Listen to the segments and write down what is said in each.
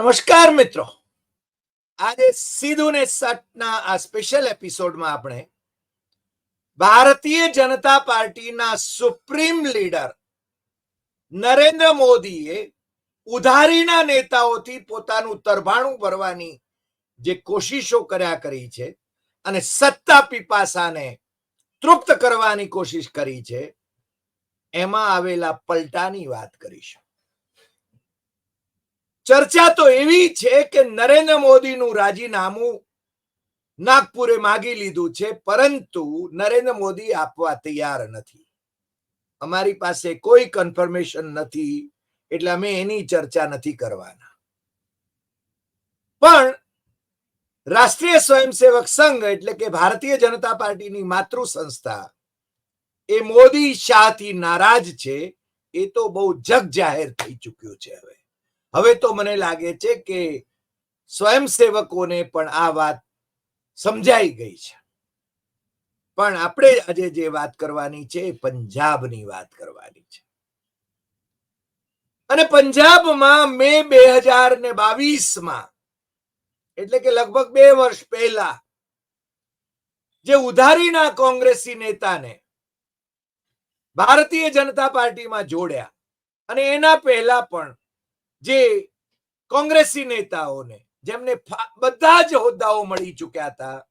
નમસ્કાર મિત્રો. આજે સીધું ને સટના આ સ્પેશિયલ એપિસોડમાં આપણે ભારતીય જનતા પાર્ટીના સુપ્રીમ લીડર નરેન્દ્ર મોદીએ ઉધારીના નેતાઓથી પોતાનું તરભાણું ભરવાની જે કોશિશો કર્યા કરી છે અને સત્તા પીપાસાને તૃપ્ત કરવાની કોશિશ કરી છે, એમાં આવેલા પલટાની વાત કરીશું. ચર્ચા તો એવી છે કે નરેન્દ્ર મોદીનું રાજીનામું નાગપુરે માગી લીધું છે, પરંતુ નરેન્દ્ર મોદી આપવા તૈયાર નથી. અમારી પાસે કોઈ કન્ફર્મેશન નથી, એટલે અમે એની ચર્ચા નથી કરવાના. પણ રાષ્ટ્રીય સ્વયંસેવક સંઘ, એટલે કે ભારતીય જનતા પાર્ટીની માતૃ સંસ્થા, એ મોદી શાહથી નારાજ છે, એ તો બહુ જગ જાહેર થઈ ચુક્યું છે હવે. હવે તો મને લાગે છે કે સ્વયંસેવકોને પણ આ વાત સમજાઈ ગઈ છે. પણ આપણે આજે જે વાત કરવાની છે પંજાબની વાત કરવાની છે. અને પંજાબમાં મે બે હજાર ને બાવીસમાં, એટલે કે લગભગ બે વર્ષ પહેલા, જે ઉધારીના કોંગ્રેસી નેતાને ભારતીય જનતા પાર્ટીમાં જોડ્યા, અને એના પહેલા પણ જે કોંગ્રેસી નેતાઓને, જેમને બધા જ હોદ્દાઓ મળી ચૂક્યા હતા,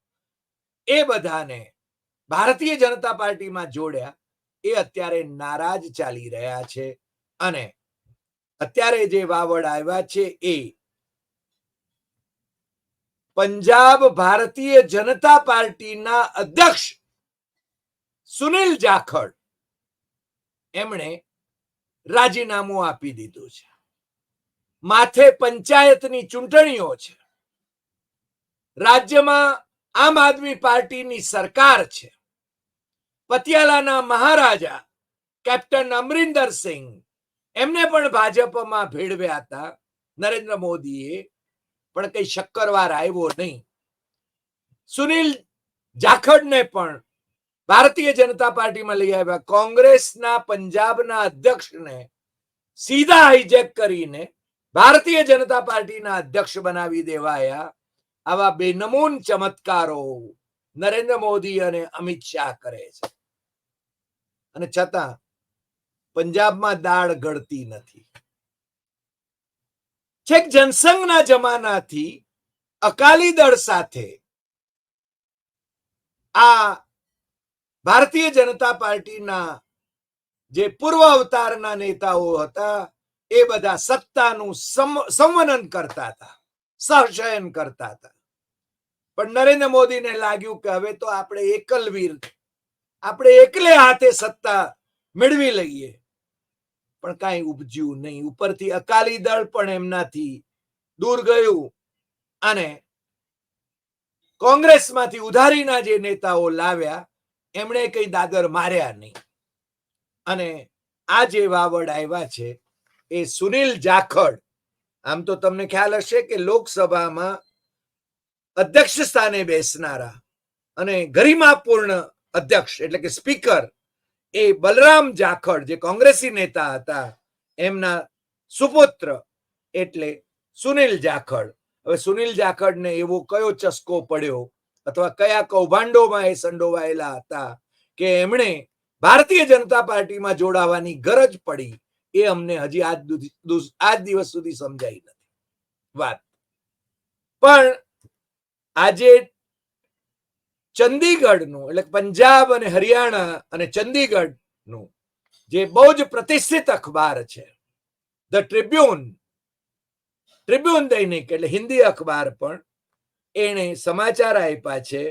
એ બધાને ભારતીય જનતા પાર્ટીમાં જોડ્યા, એ અત્યારે નારાજ ચાલી રહ્યા છે. અને અત્યારે જે વાવડ આવ્યા છે એ પંજાબ ભારતીય જનતા પાર્ટીના અધ્યક્ષ સુનિલ જાખડ એમણે રાજીનામું આપી દીધું છે. માથે પંચાયતની ચૂંટણીઓ છે. રાજ્યમાં આમ આદમી પાર્ટીની સરકાર છે. પતિયાલાના મહારાજા કેપ્ટન અમરિંદર સિંહ એમને પણ ભાજપમાં ભેળવ્યા હતા. નરેન્દ્ર મોદીએ પણ કઈ શક્કરવાર આવ્યો નહીં. સુનિલ જાખડને પણ ભારતીય જનતા પાર્ટીમાં લઈ આવ્યા. કોંગ્રેસના પંજાબના અધ્યક્ષને સીધા હાઈજેક કરીને ભારતીય જનતા પાર્ટીના અધ્યક્ષ બનાવી દેવાયા આવા બેનમૂન ચમત્કારો નરેન્દ્ર મોદી અને અમિત શાહ કરે છે. અને છતાં પંજાબમાં દાળ ગળતી નથી. છેક જનસંઘના જમાનાથી અકાલી દળ સાથે આ ભારતીય જનતા પાર્ટીના જે પૂર્વ અવતારના નેતાઓ હતા એ બધા સત્તાનું સંવનન કરતા હતા સહશયન કરતા હતા. પણ નરેન્દ્ર મોદીને લાગ્યું કે હવે તો આપણે એકલવીર, આપણે એકલે હાથે સત્તા મેળવી લઈએ. પણ કાંઈ ઉપજ્યું નહીં. ઉપરથી અકાલી દળ પણ એમનાથી દૂર ગયું અને કોંગ્રેસમાંથી ઉધારીના જે નેતાઓ લાવ્યા, એમણે કઈ દાદર માર્યા નહીં. અને આ જે વાવડ આવ્યા છે એ સુનિલ જાખડ. આમ તો તમને ખ્યાલ હશે કે લોકસભામાં અધ્યક્ષ સ્થાને બેસનારા અને ગરિમાપૂર્ણ અધ્યક્ષ એટલે કે સ્પીકર એ બલરામ જાખડ, જે કોંગ્રેસી નેતા હતા, એમના સુપુત્ર એટલે સુનિલ જાખડ. હવે સુનિલ જાખડને એવો કયો ચસ્કો પડ્યો અથવા કયા કૌભાંડોમાં એ સંડોવાયેલા હતા કે એમણે ભારતીય જનતા પાર્ટીમાં જોડાવાની ગરજ પડી? એ અમને હજી આજ દિવસ સુધી સમજાઈ નથી. વાત. પણ આજે ચંદીગઢનું, એટલે પંજાબ અને હરિયાણા અને ચંદીગઢનું જે બહુ જ પ્રતિષ્ઠિત અખબાર છે, ધ ટ્રિબ્યુન ટ્રિબ્યુન દૈનિક એટલે હિન્દી અખબાર પણ એણે સમાચાર આપ્યા છે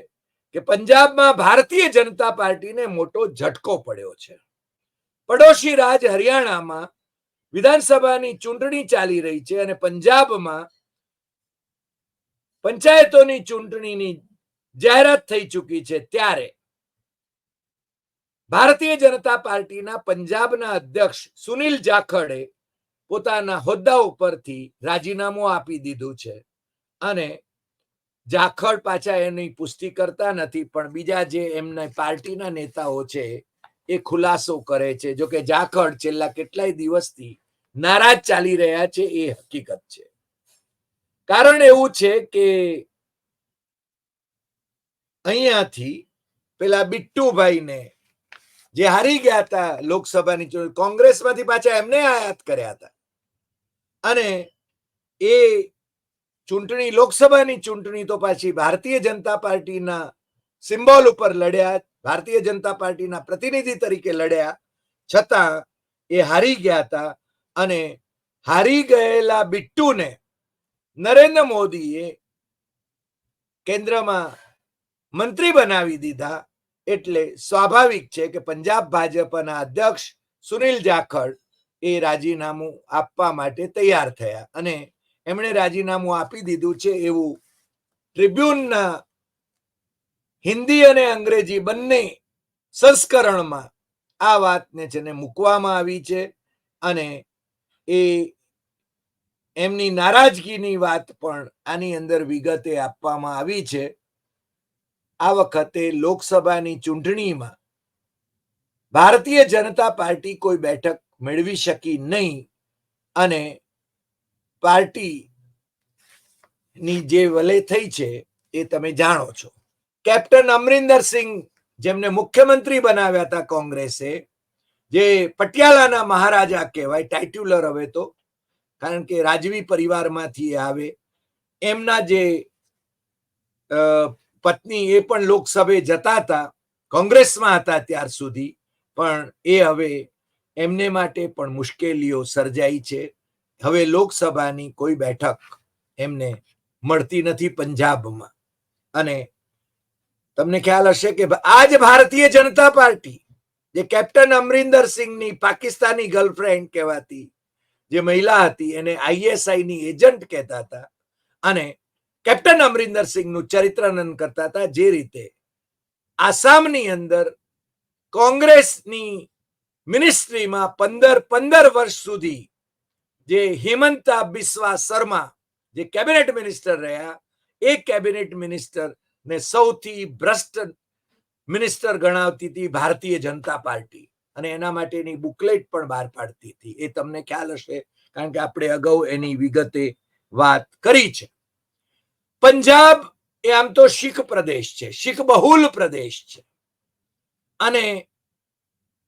કે પંજાબમાં ભારતીય જનતા પાર્ટીને મોટો ઝટકો પડ્યો છે. પડોશી રાજ હરિયાણામાં વિધાનસભાની ચૂંટણી ચાલી રહી છે અને પંજાબમાં પંચાયતોની ચૂંટણીની જાહેરાત થઈ ચૂકી છે ત્યારે ભારતીય જનતા પાર્ટીના પંજાબના અધ્યક્ષ સુનિલ જાખડે પોતાના હોદ્દા ઉપરથી રાજીનામું આપી દીધું છે અને જાખડ પાછા એની પુષ્ટિ કરતા નથી પણ બીજા જે એમના પાર્ટીના નેતાઓ છે એ ખુલાસો કરે છે. જો કે જાખડ છેલ્લા કેટલાય દિવસથી નારાજ ચાલી રહ્યા છે, એ હકીકત છે. કારણ એવું છે કે અહીંયાથી પેલા બિટ્ટુભાઈને જે હારી ગયા હતા લોકસભાની ચૂંટણી, કોંગ્રેસમાંથી પાછા એમને આયાત કર્યા હતા. અને એ ચૂંટણી, લોકસભાની ચૂંટણી તો પાછી ભારતીય જનતા પાર્ટીના સિમ્બોલ ઉપર લડ્યા ભારતીય જનતા પાર્ટીના પ્રતિનિધિ તરીકે લડ્યા. છતાં એ હારી ગયા હતા અને હારી ગયેલા બિટ્ટુને નરેન્દ્ર મોદીએ કેન્દ્રમાં મંત્રી બનાવી દીધા. એટલે સ્વાભાવિક છે કે પંજાબ ભાજપના અધ્યક્ષ સુનિલ જાખડ એ રાજીનામું આપવા માટે તૈયાર થયા અને એમણે રાજીનામું આપી દીધું છે એવું ટ્રિબ્યુનના હિન્દી અને અંગ્રેજી બંને સંસ્કરણમાં આ વાતને છે ને મૂકવામાં આવી છે અને એ એમની નારાજગીની વાત પણ આની અંદર વિગતે આપવામાં આવી છે. આ વખતે લોકસભાની ચૂંટણીમાં ભારતીય જનતા પાર્ટી કોઈ બેઠક મેળવી શકી નહીં અને પાર્ટી ની જે વલે થઈ છે એ તમે જાણો છો. કેપ્ટન અમરિંદર સિંહ જેમને મુખ્યમંત્રી બનાવ્યા હતા કોંગ્રેસે, જે પટિયાલાના મહારાજા કહેવાય ટાઇટ્યુલર હવે તો, કારણ કે રાજવી પરિવારમાંથી આવે. એમના જે પત્ની એ પણ લોકસભે જતા હતા, કોંગ્રેસમાં હતા ત્યાર સુધી, પણ એ હવે એમને માટે પણ મુશ્કેલીઓ સર્જાઈ છે. હવે લોકસભાની કોઈ બેઠક એમને મળતી નથી પંજાબમાં. અને તમને ખ્યાલ હશે કે આ ભારતીય જનતા પાર્ટી, જે કેપ્ટન અમરિંદર સિંહની પાકિસ્તાની ગર્લફ્રેન્ડ કહેવાતી જે મહિલા હતી, એને આઈએસઆઈ ની એજન્ટ કહેતા હતા અને કેપ્ટન અમરિંદર સિંહનું ચરિત્રનન કરતા હતા, જે રીતે આસામની અંદર કોંગ્રેસની મિનિસ્ટ્રીમાં પંદર પંદર વર્ષ સુધી જે હિમંતા બિસ્વા શર્મા જે કેબિનેટ મિનિસ્ટર રહ્યા, એ કેબિનેટ મિનિસ્ટર ને સૌથી ભ્રષ્ટ મિનિસ્ટર ગણાવતી હતી ભારતીય જનતા પાર્ટી. અને એના માટેની બુકલેટ પણ બહાર પાડતી હતી. એ તમને ખ્યાલ હશે, કારણ કે આપણે અગાઉ એની વિગતે વાત કરી છે. પંજાબ એ આમ તો શીખ પ્રદેશ છે, શીખ બહુલ પ્રદેશ છે. અને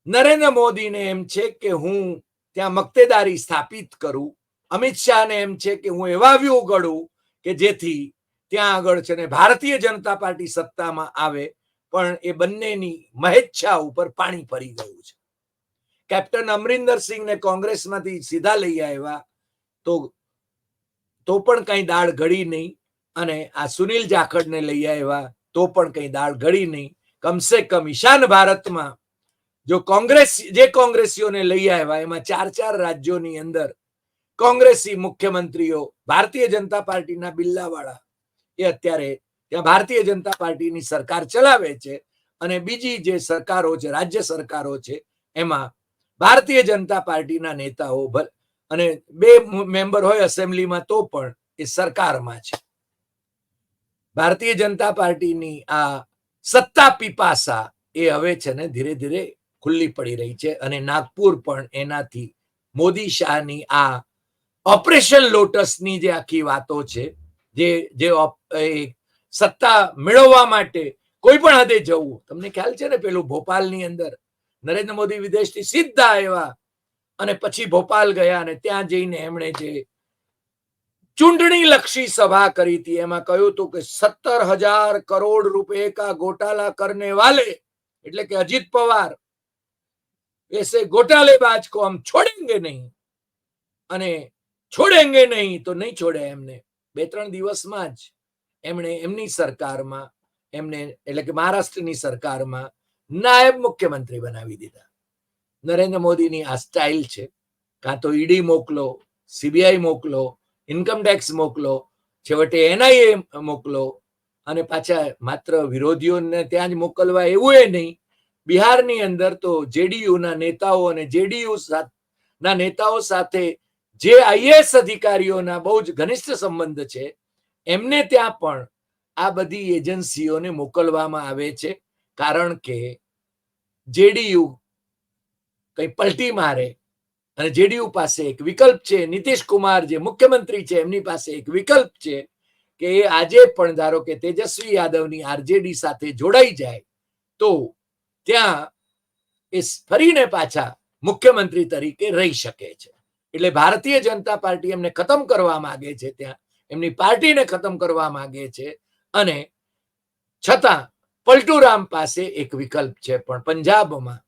નરેન્દ્ર મોદીને એમ છે કે હું ત્યાં મક્તેદારી સ્થાપિત કરું. અમિત શાહને એમ છે કે હું એવા વ્યૂહ ઘડું કે જેથી ત્યાં આગળ છે ને ભારતીય જનતા પાર્ટી સત્તામાં આવે, પણ એ બંનેની મહેચ્છા ઉપર પાણી ફરી ગયું છે. કેપ્ટન અમરિંદર સિંહને કોંગ્રેસમાંથી સીધા લઈ આવ્યા, તો તો પણ કઈ દાળ ઘડી નહીં, અને આ સુનિલ જાખડને લઈ આવ્યા, તો પણ કઈ દાળ ઘડી નહીં. કમસે કમ ઈશાન ભારતમાં જો કોંગ્રેસ, જે કોંગ્રેસીઓને લઈ આવ્યા, એમાં ચાર ચાર રાજ્યોની અંદર કોંગ્રેસી મુખ્યમંત્રીઓ ભારતીય જનતા પાર્ટીના બિલ્લાવાળા એ અત્યારે ત્યાં ભારતીય જનતા પાર્ટીની સરકાર ચલાવે છે અને બીજી જે સરકારો છે, રાજ્ય સરકારો છે, એમાં ભારતીય જનતા પાર્ટીના નેતાઓ અને બે મેમ્બર હોય એસેમ્બલીમાં તો પણ એ સરકારમાં છે. ભારતીય જનતા પાર્ટીની આ સત્તા પીપાસા એ હવે છે ને ધીરે ધીરે ખુલ્લી પડી રહી છે અને નાગપુર પણ એનાથી મોદી શાહની આ ઓપરેશન લોટસની જે આખી વાતો છે જે જે સત્તા મેળવવા માટે કોઈ પણ હદે જવું. તમને ખ્યાલ છે ને પેલું ભોપાલની અંદર નરેન્દ્ર મોદી વિદેશથી સીધા આવ્યા અને પછી ભોપાલ ગયા અને ત્યાં જઈને એમણે જે ચૂંટણી લક્ષી સભા કરી હતી, એમાં કહ્યું હતું કે સત્તર હજાર કરોડ રૂપે કા ગોટાલા કરને વાલે, એટલે કે અજીત પવાર એસે ગોટાલેબાજ કો આમ છોડેંગે નહીં અને છોડેંગે નહીં તો નહીં છોડે એમને. બે ત્રણ દિવસમાં જ એમણે એમની સરકારમાં, એમને એટલે કે મહારાષ્ટ્રની સરકારમાં નાયબ મુખ્યમંત્રી બનાવી દીધા. નરેન્દ્ર મોદીની આ સ્ટાઇલ છે. કાં તો ઈડી મોકલો, સીબીઆઈ મોકલો ઇન્કમ ટેક્સ મોકલો, છેવટે એનઆઈએ મોકલો, અને પાછા માત્ર વિરોધીઓને ત્યાં જ મોકલવા એવું એ નહીં. બિહારની અંદર તો જેડીયુ ના નેતાઓ અને જેડીયુ ના નેતાઓ સાથે જે આઈએએસ અધિકારીઓના બહુ જ ઘનિષ્ઠ સંબંધ છે, એમને ત્યાં પણ આ બધી એજન્સીઓને મોકલવામાં આવે છે, કારણ કે જેડીયુ કઈ પલટી મારે અને જેડીયુ પાસે એક વિકલ્પ છે, નીતિશ કુમાર જે મુખ્યમંત્રી છે, એમની પાસે એક વિકલ્પ છે કે એ આજે પણ ધારો કે તેજસ્વી યાદવની આરજેડી સાથે જોડાઈ જાય, તો ત્યાં એ ફરીને પાછા મુખ્યમંત્રી તરીકે રહી શકે છે. એટલે ભારતીય જનતા પાર્ટી એમને ખતમ કરવા માંગે છે ત્યાં. એમની પાર્ટીને ખતમ કરવા માંગે છે. અને છતાં પલટુરામ પાસે એક વિકલ્પ છે પણ પંજાબમાં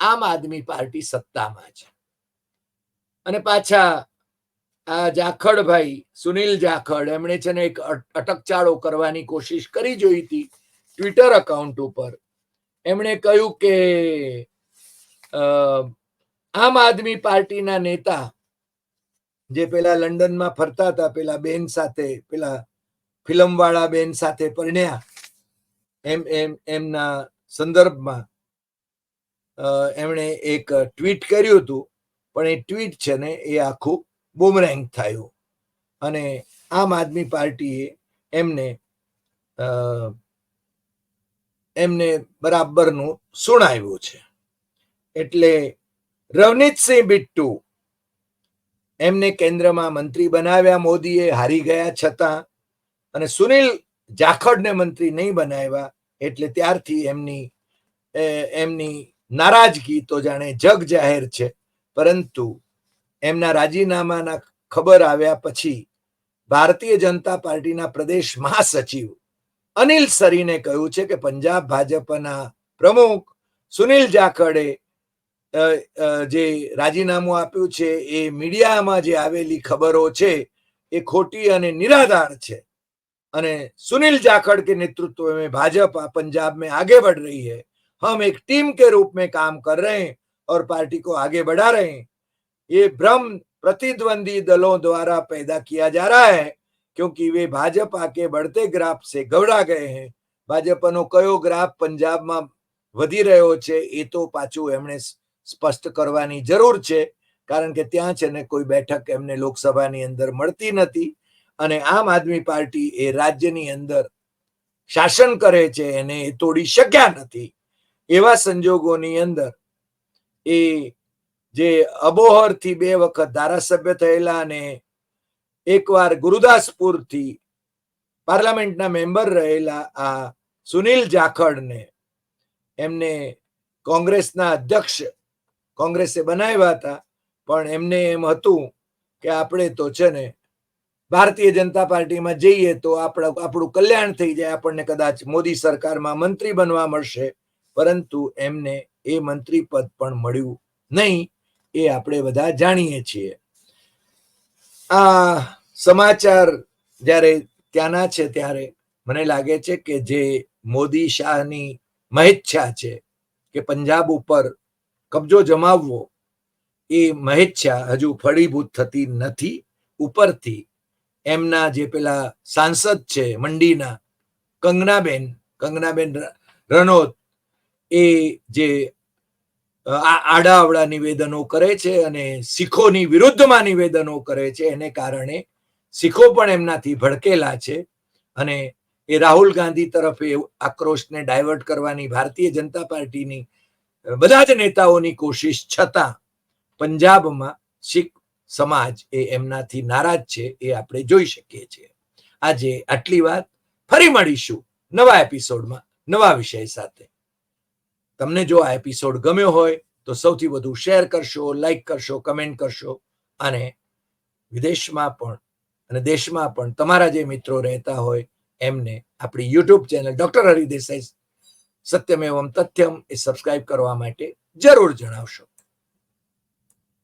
આમ આદમી પાર્ટી સત્તામાં છે. અને પાછા આ જાખડભાઈ, સુનિલ જાખડ એમણે છે ને એક અટકચાળો કરવાની કોશિશ કરી જોઈ હતી ટ્વિટર અકાઉન્ટ ઉપર. એમણે કહ્યું કે આમ આદમી પાર્ટીના નેતા જે પેલા લંડનમાં ફરતા હતા, પેલા બેન સાથે, પેલા ફિલ્મવાળા બેન સાથે પરણ્યા. એમ એમ, એમના સંદર્ભમાં એમણે એક ટ્વીટ કર્યું હતું, પણ એ ટ્વીટ છે ને, એ આખું બુમરેંગ થયું. અને આમ આદમી પાર્ટીએ એમને એમને બરાબરનું સુણાવ્યું છે. એટલે રવનીતસિંહ બિટ્ટુ એમને કેન્દ્રમાં મંત્રી બનાવ્યા, મોદીએ હારી ગયા છતાં અને સુનિલ જાખડને મંત્રી નહીં બનાવ્યા એટલે ત્યારથી એમની એમની નારાજગી તો જાણે જગ જાહેર છે. પરંતુ એમના રાજીનામાના ખબર આવ્યા પછી ભારતીય જનતા પાર્ટીના પ્રદેશ મહાસચિવ અનિલ સરીને કહ્યું છે કે પંજાબ ભાજપના પ્રમુખ સુનિલ જાખડે જે રાજીનામું આપ્યું છે એ મીડિયામાં જે આવેલી ખબરો છે એ ખોટી અને નિરાધાર છે અને सुनील जाखड़ के नेतृत्व में भाजपा पंजाब में आगे बढ़ रही है हम एक टीम के रूप में काम कर रहे हैं और पार्टी को आगे बढ़ा रहे हैं ये भ्रम प्रतिद्वंदी दलों द्वारा पैदा किया जा रहा है क्योंकि वे भाजपा के बढ़ते ग्राफ से गबड़ा गए हैं ભાજપનો કયો ગ્રાફ પંજાબમાં વધી રહ્યો છે એ તો પાછું એમણે સ્પષ્ટ કરવાની જરૂર છે, કારણ કે ત્યાં છે ને કોઈ બેઠક એમને લોકસભાની અંદર મળતી નથી અને આમ આદમી પાર્ટી એ રાજ્યની અંદર શાસન કરે છે એને એ તોડી શક્યા નથી. એવા સંજોગોની અંદર એ જે અબોહરથી બે વખત ધારાસભ્ય થયેલા અને એકવાર ગુરુદાસપુરથી પાર્લામેન્ટના મેમ્બર રહેલા આ સુનિલ જાખડને એમને કોંગ્રેસના અધ્યક્ષ કોંગ્રેસે બનાવ્યા હતા, પણ એમને એમ હતું કે આપણે તો છે ને ભારતીય જનતા પાર્ટીમાં જઈએ તો આપણા, આપણું કલ્યાણ થઈ જાય, આપણને કદાચ મોદી સરકારમાં મંત્રી બનવા મળશે. પરંતુ એમને એ મંત્રી પદ પણ મળ્યું નહીં, એ આપણે બધા જાણીએ છીએ. આ સમાચાર જ્યારે ત્યાંના છે ત્યારે મને લાગે છે કે જે મોદી શાહની મહેચ્છા છે કે પંજાબ ઉપર કબજો જમાવવો એ મહેચ્છા હજુ ફળીભૂત થતી નથી. ઉપરથી એમના જે પેલા સાંસદ છે મંડીના કંગનાબેન કંગનાબેન રનોત, એ જે આ આડાઅવળા નિવેદનો કરે છે અને શીખોની વિરુદ્ધમાં નિવેદનો કરે છે, એને કારણે શીખો પણ એમનાથી ભડકેલા છે અને એ રાહુલ ગાંધી તરફે આક્રોશને ડાયવર્ટ કરવાની ભારતીય જનતા પાર્ટીની બધા જ નેતાઓની કોશિશ છતાં પંજાબમાં શીખ સમાજ એ એમનાથી નારાજ છે એ આપણે જોઈ શકીએ છીએ. આજે આટલી વાત. ફરી મળીશું નવા એપિસોડમાં નવા વિષય સાથે. તમને જો આ એપિસોડ ગમ્યો હોય તો સૌથી વધુ શેર કરશો, લાઈક કરશો, કમેન્ટ કરશો અને વિદેશમાં પણ અને દેશમાં પણ તમારા જે મિત્રો રહેતા હોય એમને આપણી YouTube channel doctor Hari Desai Satyamevam Tathyam એ સબસ્ક્રાઇબ કરવા માટે જરૂર જણાવશો.